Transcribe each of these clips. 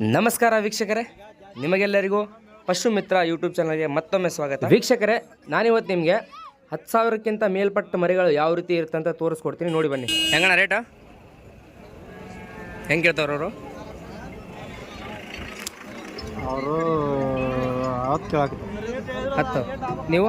ನಮಸ್ಕಾರ ವೀಕ್ಷಕರೇ. ನಿಮಗೆಲ್ಲರಿಗೂ ಪಶು ಮಿತ್ರ ಯೂಟ್ಯೂಬ್ ಚಾನಲ್ಗೆ ಮತ್ತೊಮ್ಮೆ ಸ್ವಾಗತ. ವೀಕ್ಷಕರೇ ನಾನಿವತ್ತು ನಿಮಗೆ ಹತ್ತು ಸಾವಿರಕ್ಕಿಂತ ಮೇಲ್ಪಟ್ಟ ಮರಿಗಳು ಯಾವ ರೀತಿ ಇರುತ್ತೆ ಅಂತ ತೋರಿಸ್ಕೊಡ್ತೀನಿ. ನೋಡಿ ಬನ್ನಿ. ಹೆಂಗಣ ರೇಟ? ಹೆಂಗೆ ಕೇಳ್ತಾವ್ರ ಅವರು? ಅವರು ಹತ್ತು ಹತ್ತು. ನೀವು?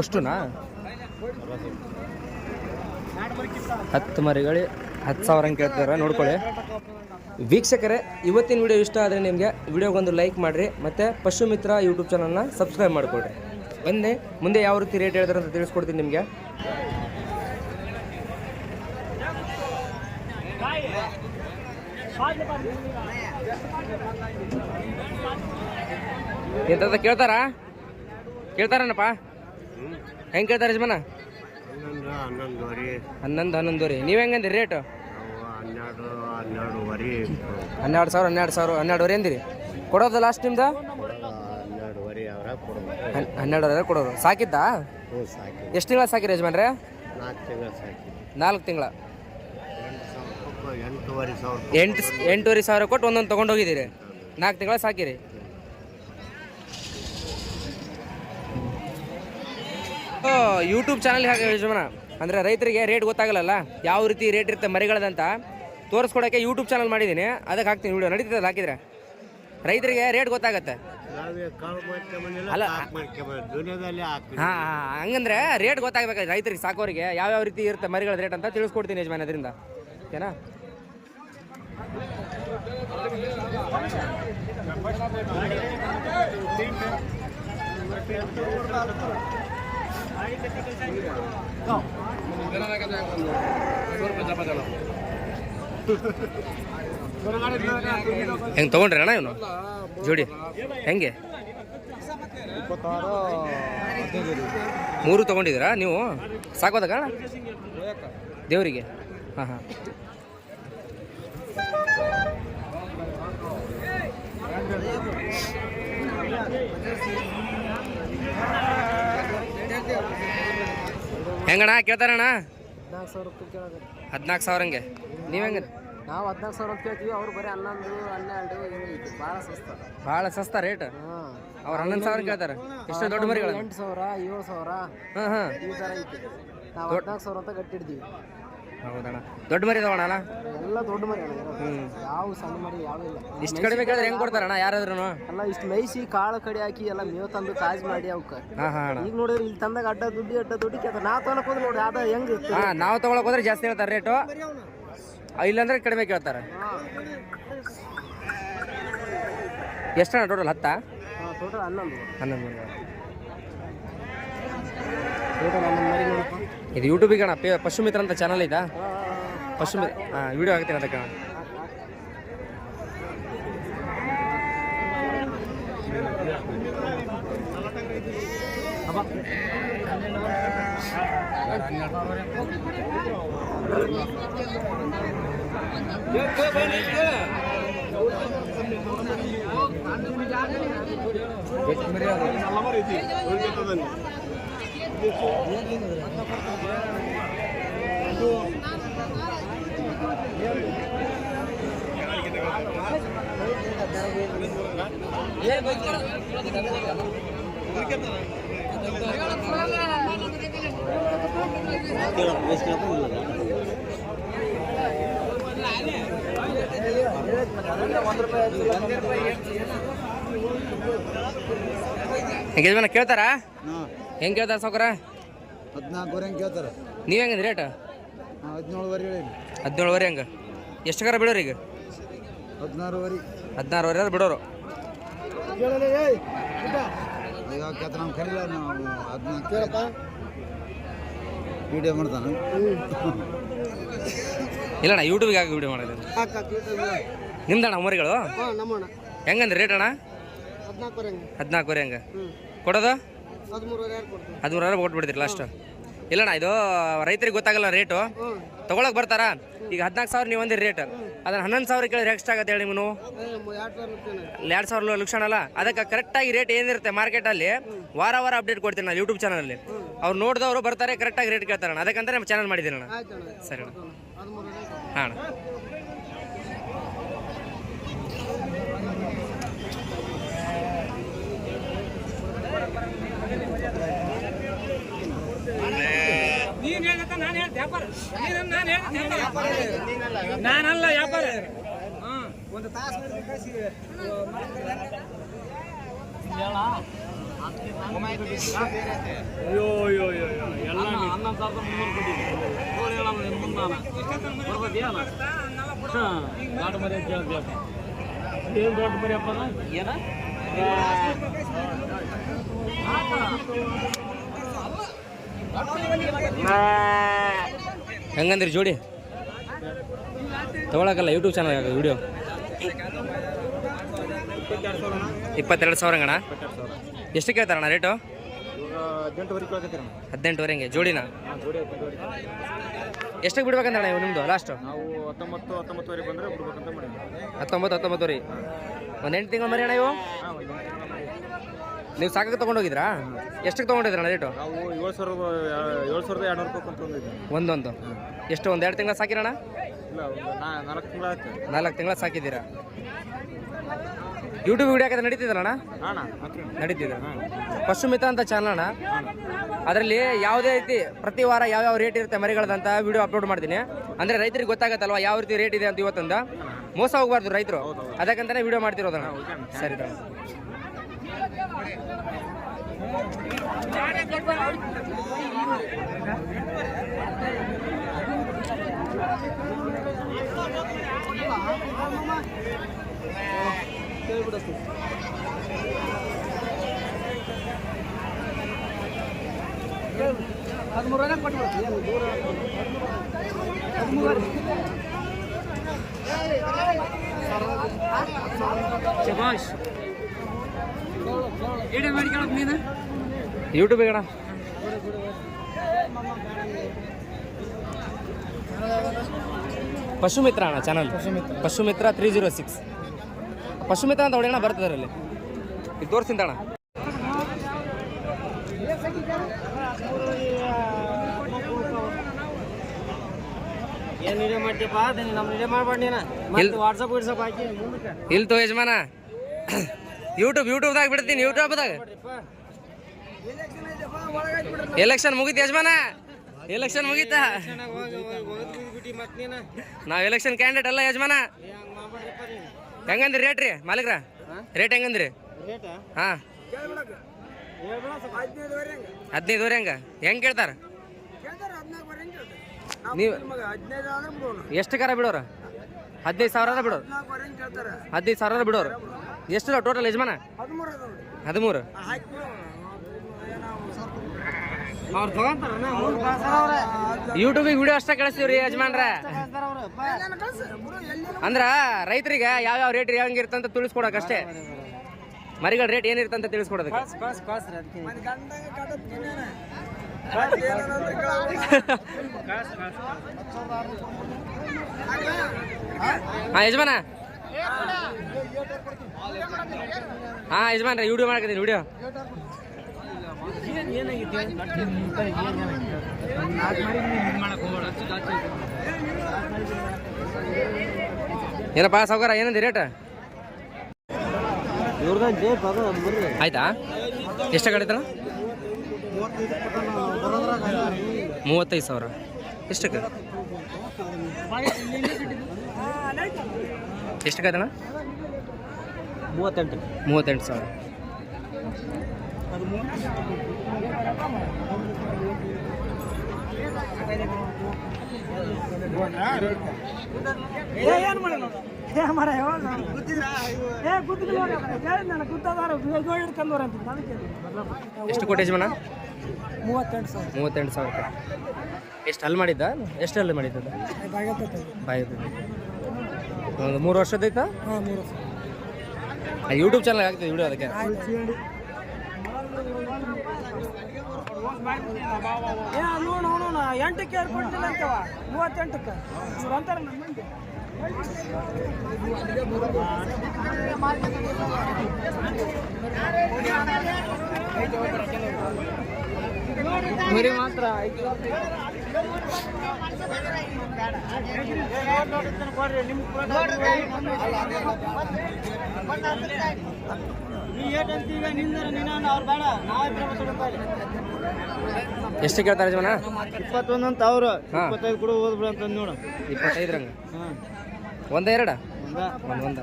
ಅಷ್ಟುನಾ? ಹತ್ತು ಮರಿಗಳು ಹತ್ತು ಸಾವಿರ ಹಂಗೆ ಕೇಳ್ತಾರೆ ನೋಡ್ಕೊಳ್ಳಿ. ವೀಕ್ಷಕರೇ ಇವತ್ತಿನ ವಿಡಿಯೋ ಇಷ್ಟ ಆದರೆ ನಿಮಗೆ ವಿಡಿಯೋಗೊಂದು ಲೈಕ್ ಮಾಡಿರಿ ಮತ್ತು ಪಶು ಮಿತ್ರ ಯೂಟ್ಯೂಬ್ ಚಾನಲ್ನ ಸಬ್ಸ್ಕ್ರೈಬ್ ಮಾಡಿಕೊಡ್ರಿ ಬನ್ನಿ ಮುಂದೆ ಯಾವ ರೀತಿ ರೇಟ್ ಹೇಳ್ತಾರೆ ಅಂತ ತಿಳಿಸ್ಕೊಡ್ತೀನಿ ನಿಮಗೆ. ಎಂತ ಕೇಳ್ತಾರಾ? ಕೇಳ್ತಾರನಪ್ಪ? ಹೆಂಗೆ ಕೇಳ್ತಾರೆ ಯಜಮಾನ? ಹನ್ನೊಂದು ಹನ್ನೊಂದು ರೀ ನೀವು ಹೆಂಗಂದ್ರಿ ರೇಟು ಹನ್ನೆರಡುವರೆ ಹನ್ನೆರಡು ಸಾವಿರ ಹನ್ನೆರಡು ಸಾವಿರ ಹನ್ನೆರಡುವರೆ ಅಂದಿರಿ ಕೊಡೋದು ಲಾಸ್ಟ್ ನಿಮ್ದು? ಹನ್ನೆರಡುವರೆ ಅವರ ಹನ್ ಹನ್ನೆರಡುವರೆ ಕೊಡೋರು ಸಾಕಿದ್ದಾ? ಹ್ಞೂ ಸಾಕಿ ಎಷ್ಟು ತಿಂಗಳ ಸಾಕಿರಿ ಯಜಮಾನ್ರೆ? ನಾಲ್ಕು ತಿಂಗಳು ಸಾಕಿ ನಾಲ್ಕು ತಿಂಗಳ. ಎಂಟು ಸಾವಿರ ರೂಪಾಯಿ ಎಂಟೂವರೆ ಸಾವಿರ ಎಂಟು ಎಂಟೂವರೆ ಸಾವಿರ ಕೊಟ್ಟು ಒಂದೊಂದು ತೊಗೊಂಡು ಹೋಗಿದ್ದೀರಿ. ನಾಲ್ಕು ತಿಂಗಳ ಸಾಕಿರಿ. ಯೂಟ್ಯೂಬ್ ಚಾನಲ್ ಹಾಗೆ ಯಜಮಾನ. ಅಂದರೆ ರೈತರಿಗೆ ರೇಟ್ ಗೊತ್ತಾಗಲ್ಲ ಯಾವ ರೀತಿ ರೇಟ್ ಇರುತ್ತೆ ಮರಿಗಳದಂತ? ತೋರಿಸ್ಕೊಡೋಕ್ಕೆ ಯೂಟ್ಯೂಬ್ ಚಾನಲ್ ಮಾಡಿದ್ದೀನಿ. ಅದಕ್ಕೆ ಹಾಕ್ತೀನಿ ವಿಡಿಯೋ ನಡೀತದೆ ಹಾಕಿದ್ರೆ? ರೈತರಿಗೆ ರೇಟ್ ಗೊತ್ತಾಗತ್ತೆ. ಅಲ್ಲ. ಹಾಂ ಹಾಂ ಹಂಗಂದ್ರೆ ರೇಟ್ ಗೊತ್ತಾಗಬೇಕು ರೈತರಿಗೆ ಸಾಕೋರಿಗೆ ಯಾವ್ಯಾವ ರೀತಿ ಇರುತ್ತೆ ಮರಿಗಳ ರೇಟ್ ಅಂತ ತಿಳಿಸ್ಕೊಡ್ತೀನಿ ಯಜಮಾನ ಅದರಿಂದ. ಓಕೆನಾ? ಹೆಂಗೆ ತೊಗೊಂಡ್ರಿ ಅಣ್ಣ ಇವನು? ಜೋಡಿ. ಹೆಂಗೆ? ಮೂರು ತೊಗೊಂಡಿದ್ದೀರಾ ನೀವು? ಸಾಕೋದಾಗ ದೇವರಿಗೆ. ಹಾಂ ಹಾಂ. ಹೆಂಗಣ್ಣ, ಕೇಳ್ತಾರಣ್ಣ? ಹದಿನಾಲ್ಕು ಸಾವಿರ ಹಂಗೆ. ನೀವು ಹೆಂಗೆ ನಾವು ಹದಿನಾಲ್ಕು ಸಾವಿರ ಅಂತ ಕೇಳ್ತೀವಿ ಅವ್ರು ಬರೀ ಹನ್ನೊಂದು ಹನ್ನೆರಡು ಹಿಂಗೆ ಭಾಳ ಸಸ್ತ ಭಾಳ ಸಸ್ತಾ ರೇಟ್ ಅವ್ರು ಹನ್ನೊಂದು ಸಾವಿರ ಕೇಳ್ತಾರೆ. ಎಷ್ಟು ದೊಡ್ಡ ಮರಿಗಳು ಎಂಟು ಸಾವಿರ ಏಳು ಸಾವಿರ ಹಾಂ ಹಾಂ. ಈ ಥರ ಐತಿ. ನಾವು ಹದಿನಾಲ್ಕು ಸಾವಿರ ಅಂತ ಕಟ್ಟಿಡ್ತೀವಿ ಹೌದಣ್ಣ. ದೊಡ್ಡ ಮರಿ ತಗೋಣ ಎಲ್ಲ ದೊಡ್ಡ ಮರಿ ಅಣ್ಣ ಹ್ಞೂ ಯಾವ ಸಣ್ಣ ಮರಿ ಯಾವ ಇಲ್ಲ. ಇಷ್ಟು ಕಡಿಮೆ ಕೇಳಿದ್ರೆ ಹೆಂಗೆ ಕೊಡ್ತಾರಣ್ಣ ಯಾರಾದ್ರೂ ಎಲ್ಲ ಇಷ್ಟು ಮೇಯಿಸಿ ಕಾಳು ಕಡಿ ಹಾಕಿ ಎಲ್ಲ ಮೇವು ತಂದು ಕಾಜ್ ಮಾಡಿ ಅವ್ಕ. ಹಾಂ ಹಾಂ ಈಗ ನೋಡಿದ್ರೆ ಇಲ್ಲಿ ತಂದಾಗ ಅಡ್ಡ ದುಡ್ಡು ಅಡ್ಡ ದುಡ್ಡು ಕೇಳ್ತಾರೆ. ನಾ ತೊಗೊಳಕ್ ಹೋದ್ರೆ ನೋಡಿ ಅದ ಹೆಂಗ್ ಹಾಂ ನಾವು ತೊಗೊಳಕ್ ಹೋದ್ರೆ ಜಾಸ್ತಿ ಹೇಳ್ತಾರೆ ರೇಟು. ಇಲ್ಲಾಂದ್ರೆ ಕಡಿಮೆ ಕೇಳ್ತಾರೆ. ಎಷ್ಟಣ್ಣ ಟೋಟಲ್ ಹತ್ತಾ? ಟೋಟಲ್ ಹನ್ನೊಂದು. ಹನ್ನೊಂದು ಟೋಟಲ್ ಹನ್ನೊಂದು ಮರಿ ಇದು ಯೂಟ್ಯೂಬಿಗೆ ಅಣ್ಣ ಪೇ ಪಶು ಮಿತ್ರ ಅಂತ ಚಾನಲ್ ಇದಾ ಪಶು ಮಿತ್ರ ಹಾಂ ವಿಡಿಯೋ ಹಾಕ್ತೀನಿ ಅದಕ್ಕೆ ಅಣ್ಣ ಹೆಂಗೆ ಯಜಮಾನ ಕೇಳ್ತಾರಾ? ಹೆಂಗೆ ಕೇಳ್ತಾರೆ ಸೌಕರ ಹದಿನಾಲ್ಕುವರೆ ಹೆಂಗೆ ಕೇಳ್ತಾರೆ. ನೀವು ಹೆಂಗಂದ್ರಿ ರೇಟ್? ಹದಿನೇಳುವರೆ ಹದಿನೇಳುವರೆ ಹದಿನೇಳುವರೆ ಎಷ್ಟು ಕರ ಬಿಡೋರು ಈಗ? ಹದಿನಾರುವರೆ ಹದಿನಾರುವರೆ ಆದ್ರೆ ಬಿಡೋರು. ಈಗ ಕೇಳ್ತಾರೆ ನಮ್ಮ ಕರೀಲ ನಾವು ಅದನ್ನ ಕೇಳಪ್ಪ. ವಿಡಿಯೋ ಮಾಡ್ತಾನೆ. ಇಲ್ಲಣ್ಣ ಯೂಟ್ಯೂಬ್ಗೆ ಹಾಕಿ ವಿಡಿಯೋ ಮಾಡೋದು ನಿಮ್ದಣ್ಣ ಮರಿಗಳು? ಹೆಂಗಂದ್ರೆ ಹೆಂಗಂದ್ರಿ ರೇಟ್ ಅಣ್ಣ? ಹದಿನಾಲ್ಕುವರೆ ಹೆಂಗೆ. ಹೆಂಗ. ಹಂಗೆ ಕೊಡೋದು? ಹದಿಮೂರ ಸಾವಿರ ಕೊಟ್ಬಿಡ್ತೀರಿ ಲಾಸ್ಟ್ ಇಲ್ಲಣ್ಣ ಇದು ರೈತರಿಗೆ ಗೊತ್ತಾಗಲ್ಲ ರೇಟು ತಗೊಳಕ್ ಬರ್ತಾರ? ಈಗ ಹದಿನಾಲ್ಕು ಸಾವಿರ ನೀವು ಒಂದಿರಿ ರೇಟ್ ಅದನ್ನ ಹನ್ನೊಂದು ಸಾವಿರ ಕೇಳಿದ್ರೆ ಎಕ್ಸ್ಟ್ರಾ ಆಗತ್ತೆ ಹೇಳಿ ನೀವು ಎರಡು ಸಾವಿರ ಲಕ್ಷಣ ಅಲ್ಲ. ಅದಕ್ಕೆ ಕರೆಕ್ಟಾಗಿ ರೇಟ್ ಏನಿರುತ್ತೆ ಮಾರ್ಕೆಟಲ್ಲಿ ವಾರ ವಾರ ಅಪ್ಡೇಟ್ ಕೊಡ್ತೀನಿ ನಾನು ಯೂಟ್ಯೂಬ್ ಚಾನಲಲ್ಲಿ ಅವ್ರು ನೋಡಿದವರು ಬರ್ತಾರೆ ಕರೆಕ್ಟಾಗಿ ರೇಟ್ ಕೇಳ್ತಾರೆ ಅಣ್ಣ. ಅದಕ್ಕಂತ ನಮ್ಮ ಚಾನಲ್ ಮಾಡಿದ್ದೀನಿ ಸರಿ ಅಣ್ಣ. ಹಾಂ ನೀನ್ ಹೇಳತ್ತ ನಾನು ಹೇಳ ವ್ಯಾಪಾರ ನೀರನ್ನ ನಾನು ಹೇಳ ನಾನಲ್ಲ ವ್ಯಾಪಾರ ಒಂದು ತಾಸು ಕಳಿಸಿ ಅಯ್ಯೋ ಅಯ್ಯೋ ಅಯ್ಯೋ ಎಲ್ಲ ಹನ್ನೊಂದು ಸಾವಿರದ ಮುನ್ನೂರು ಕೊಟ್ಟಿದ್ದೀನಿ ಮುಂದಾನ ಬರ್ಬೋದಿಯಲ್ಲ ದೊಡ್ಡ ಮರಿ ಏನು ದೊಡ್ಡ ಮರಿ ಅಪ್ಪ ಏನ ಹೆಂಗಂದ್ರಿ ಜೋಡಿ? ತಗೊಳಕಲ್ಲ ಯೂಟ್ಯೂಬ್ ಚಾನಲ್ ವಿಡಿಯೋ ಇಪ್ಪತ್ತೆರಡು ಸಾವಿರ ಅಣ್ಣ ಎಷ್ಟು ಕೇಳ್ತಾರಣ ರೇಟು ಹದಿನೆಂಟುವರೆ ಹಂಗೆ ಜೋಡಿನ? ಎಷ್ಟಕ್ಕೆ ಬಿಡ್ಬೇಕಂತ ಅಣ್ಣ ಇವು ನಿಮ್ಮದು ಲಾಸ್ಟು ಹತ್ತೊಂಬತ್ತು ಹತ್ತೊಂಬತ್ತುವರೆ ಒಂದೆಂಟು ಒಂದು ಎಂಟು ತಿಂಗಳು ಮರಿ ಅಣ್ಣ ಇವು ಹಾಂ ಒಂದು ಎಂಟು ತಿಂಗಳ ಮರಿ. ನೀವು ಸಾಕಕ್ಕೆ ತೊಗೊಂಡೋಗಿದ್ರಾ? ಎಷ್ಟಕ್ಕೆ ತೊಗೊಂಡಿದ್ರಣ್ಣ ರೇಟು ನಾವು ಏಳು ಸಾವಿರದ ಏಳು ಸಾವಿರದ ಎರಡುನೂರು ರೂಪಾಯಿ ಅಂತ ಒಂದೊಂದು. ಎಷ್ಟು ಒಂದು ಎರಡು ತಿಂಗಳ ಸಾಕಿರಣ್ಣ? ಇಲ್ಲ ಒಂದು ನಾ ನಾಲ್ಕು ತಿಂಗಳು ಆಯ್ತು. ನಾಲ್ಕು ತಿಂಗಳ ಸಾಕಿದ್ದೀರಾ? ಯೂಟ್ಯೂಬ್ ವಿಡಿಯೋ ಹಾಕಿದ್ರೆ ನಡೀತಿದ್ರಣ್ಣ ನಡೀತಿದ್ರ ಹಾಕ್ರಿ ನಡೀತಿದೆ. ಪಶುಮಿತ ಅಂತ ಚಾನಲ್ ಅಣ್ಣ. ಅದರಲ್ಲಿ ಯಾವುದೇ ರೀತಿ ಪ್ರತಿ ವಾರ ಯಾವ್ಯಾವ ರೇಟ್ ಇರುತ್ತೆ ಮರಿಗಳದಂತ ವಿಡಿಯೋ ಅಪ್ಲೋಡ್ ಮಾಡ್ತೀನಿ. ಅಂದ್ರೆ ರೈತರಿಗೆ ಗೊತ್ತಾಗತ್ತಲ್ವಾ ಯಾವ ರೀತಿ ರೇಟ್ ಇದೆ ಅಂತ ಇವತ್ತಂದ? ಮೋಸ ಹೋಗ್ಬಾರ್ದು ರೈತರು. ಅದಕ್ಕಂತಾನೆ ವಿಡಿಯೋ ಮಾಡ್ತಿರೋದಣ್ಣ. ಸರಿ. ಹದಿಮೂರನೇ ಕೊಟ್ಬಿಡ್ತೀವಿ ಏನು ದೂರ ಹದಿಮೂರು ಶಬಾಷ್ ಏನೇ ಮಾಡಿಕೊಳ್ಳೋದು ನೀನು ಯೂಟ್ಯೂಬ್ ಅಣ್ಣ ಪಶುಮಿತ್ರ ಅಣ್ಣ channel Pashumitra. Three zero six Pashumitra ಅಂತ ಹೊಡೆಯೋಣ ಬರ್ತದೆ ಅಲ್ಲಿ ಇದು ತೋರಿಸ್ತೀನಿ ಅಣ್ಣ ಏನು ವಿಡಿಯೋ ಮಾಡ್ತೀಯಪ್ಪ? ಅದನ್ನ ನಮ್ಮ ವಿಡಿಯೋ ಮಾಡ್ಬೇಡ ನೀನು. ವಾಟ್ಸಪ್ ಗಿಟ್ಸಪ್ ಹಾಕಿ ಇಲ್ಲಿ ತೋ ಯಜಮಾನ? ಯೂಟ್ಯೂಬ್ ಯೂಟ್ಯೂಬ್ದಾಗ ಬಿಡ್ತೀನಿ ಯೂಟ್ಯೂಬ್ದಾಗ ಎಲೆಕ್ಷನ್ ಮುಗೀತು ಯಜಮಾನ. ಎಲೆಕ್ಷನ್ ಮುಗೀತಾ. ನಾವು ಎಲೆಕ್ಷನ್ ಕ್ಯಾಂಡಿಡೇಟ್ ಅಲ್ಲ ಯಜಮಾನ. ಹೆಂಗಂದ್ರಿ ರೇಟ್ ರೀ, ಮಾಲೀಕ್ರ? ರೇಟ್ ಹೆಂಗಂದ್ರಿ? ಹಾ. ಹದಿನೈದುವರೆ ಹಂಗೆ? ಹೆಂಗ ಕೇಳ್ತಾರ? ನೀವು ಎಷ್ಟು ಕರ ಬಿಡೋರ? ಹದಿನೈದು ಸಾವಿರ ಬಿಡೋರು. ಹದಿನೈದು ಸಾವಿರ ಬಿಡೋರು. ಎಷ್ಟು ಟೋಟಲ್ ಯಜಮಾನ? ಹದಿಮೂರು ಯೂಟ್ಯೂಬಿಗೆ ವಿಡಿಯೋ ಅಷ್ಟೇ ಕಳಿಸ್ತೀವ್ರಿ ರೀ ಯಜಮಾನ್ರ. ಅಂದ್ರ ರೈತರಿಗೆ ಯಾವ್ಯಾವ ರೇಟ್ ಹೆಂಗಿರುತ್ತೆ ಅಂತ ತಿಳಿಸ್ಕೊಡಕ್ ಅಷ್ಟೇ. ಮರಿಗಳ ರೇಟ್ ಏನಿರುತ್ತೆ ತಿಳಿಸ್ಕೊಡೋದಕ್ಕೆ? ಕಟ್ಟತ್ತೀನಿ ಹಾ? ಯಜಮಾನ? ಹಾ, ಯಜಮಾನ್ರಿ ವಿಡಿಯೋ ಮಾಡಕತ್ತೀನಿ ವಿಡಿಯೋ ಏನಪ್ಪ, ಸಾವುಕಾರ, ಏನಂದಿ ರೇಟ್ ಆಯ್ತಾ? ಎಷ್ಟು ಕಡಿತಲ್ಲ ಮೂವತ್ತೈದು ಸಾವಿರ. ಎಷ್ಟಕ್ಕೆ? ಎಷ್ಟು ಕೈತಣ್ಣ ಮೂವತ್ತೆಂಟು. ಮೂವತ್ತೆಂಟು ಸಾವಿರ. ಏನು ಏ ಮರ ಏ ಹಿಡ್ಕೊಂಡವ್ರ ಅಂತ. ಅದಕ್ಕೆ ಎಷ್ಟು ಕೊಟ್ಟೆ ಮನ ಮೂವತ್ತೆಂಟು ಸಾವಿರ. ಮೂವತ್ತೆಂಟು ಸಾವಿರ ಎಷ್ಟು ಅಲ್ಲಿ ಮಾಡಿದ್ದ? ಎಷ್ಟು ಅಲ್ಲಿ ಮಾಡಿದ್ದ ಬಾಯಿ ಒಂದು ಮೂರು ವರ್ಷದೈತಾ ಹಾಂ ಮೂರು ಯೂಟ್ಯೂಬ್ ಚಾನಲ್ ಆಗ್ತದೆ ವಿಡಿಯೋ ಅದಕ್ಕೆ. ಎಂಟಕ್ಕೆ ಅಂತವ? ಮೂವತ್ತೆಂಟಕ್ಕೆ. ಅಂತಾರೆ ಮರಿ ಮಾತ್ರ ನೀ ಏಟಂತ ಈಗ ನಿಂದ್ರೆ ನೀನು ಅವ್ರು ಬೇಡ ನಾವೇ ಎಷ್ಟು ಕೇಳ್ತಾರೆ ಜನ ಇಪ್ಪತ್ತೊಂದು ಅಂತ ಅವ್ರು. ಇಪ್ಪತ್ತೈದು ಕೂಡ ಓದ್ಬಿಡ ಅಂತ ನೋಡು. ಇಪ್ಪತ್ತೈದು ರಂಗ. ಒಂದ ಎರಡ? ಒಂದು.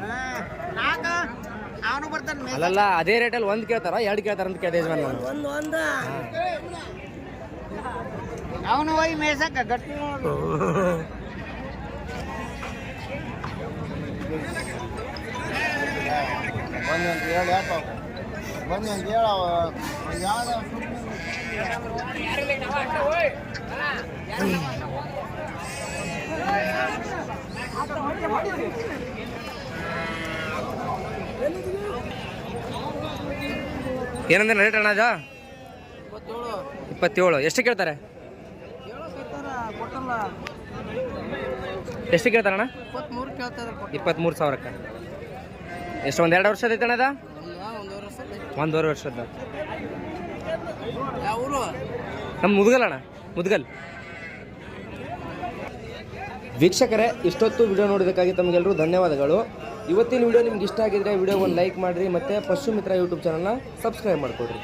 ಒಂದ ಅವನು ಬರ್ತಾನೆ. ಅಲ್ಲಲ್ಲ ಅದೇ ರೇಟಲ್ಲಿ ಒಂದು ಕೇಳ್ತಾರ? ಎರಡು ಕೇಳ್ತಾರ ಅಂತ ಕೇಳಿದೆ ಯಜಮಾನ್ ಒಂದ ಅವನು ಹೋಗಿ ಮೇಸಕ್ಕ ಗಟ್ಟಿ ಹೇಳಿ ಯಾಕ ಹೇಳ ಯಾವ್ದು ಏನಂದ್ರೆ ರೇಟ್ ಅಣ್ಣ ಇಪ್ಪತ್ತೇಳು. ಎಷ್ಟು ಕೇಳ್ತಾರೆ? ಎಷ್ಟು ಕೇಳ್ತಾರಣ ಇಪ್ಪತ್ಮೂರು ಇಪ್ಪತ್ತ್ಮೂರು ಸಾವಿರಕ್ಕೆ. ಎಷ್ಟು ಒಂದು ಎರಡು ವರ್ಷದ ಐತೆ ಅಣ್ಣ ಒಂದು ವರ್ಷ ಒಂದೂವರೆ ವರ್ಷದ ನಮ್ಮ ಮುದ್ಗಲ್ ಅಣ್ಣ ಮುದ್ಗಲ್. ವೀಕ್ಷಕರೇ ಇಷ್ಟೊತ್ತು ವಿಡಿಯೋ ನೋಡೋದಕ್ಕಾಗಿ ತಮಗೆಲ್ಲರೂ ಧನ್ಯವಾದಗಳು. ಇವತ್ತಿನ ವಿಡಿಯೋ ನಿಮ್ಗೆ ಇಷ್ಟ ಆಗಿದ್ರೆ ವಿಡಿಯೋ ಒಂದು ಲೈಕ್ ಮಾಡಿರಿ ಮತ್ತು ಪಶು ಮಿತ್ರ ಯೂಟ್ಯೂಬ್ ಚಾನಲ್ನ ಸಬ್ಸ್ಕ್ರೈಬ್ ಮಾಡ್ಕೊಡ್ರಿ.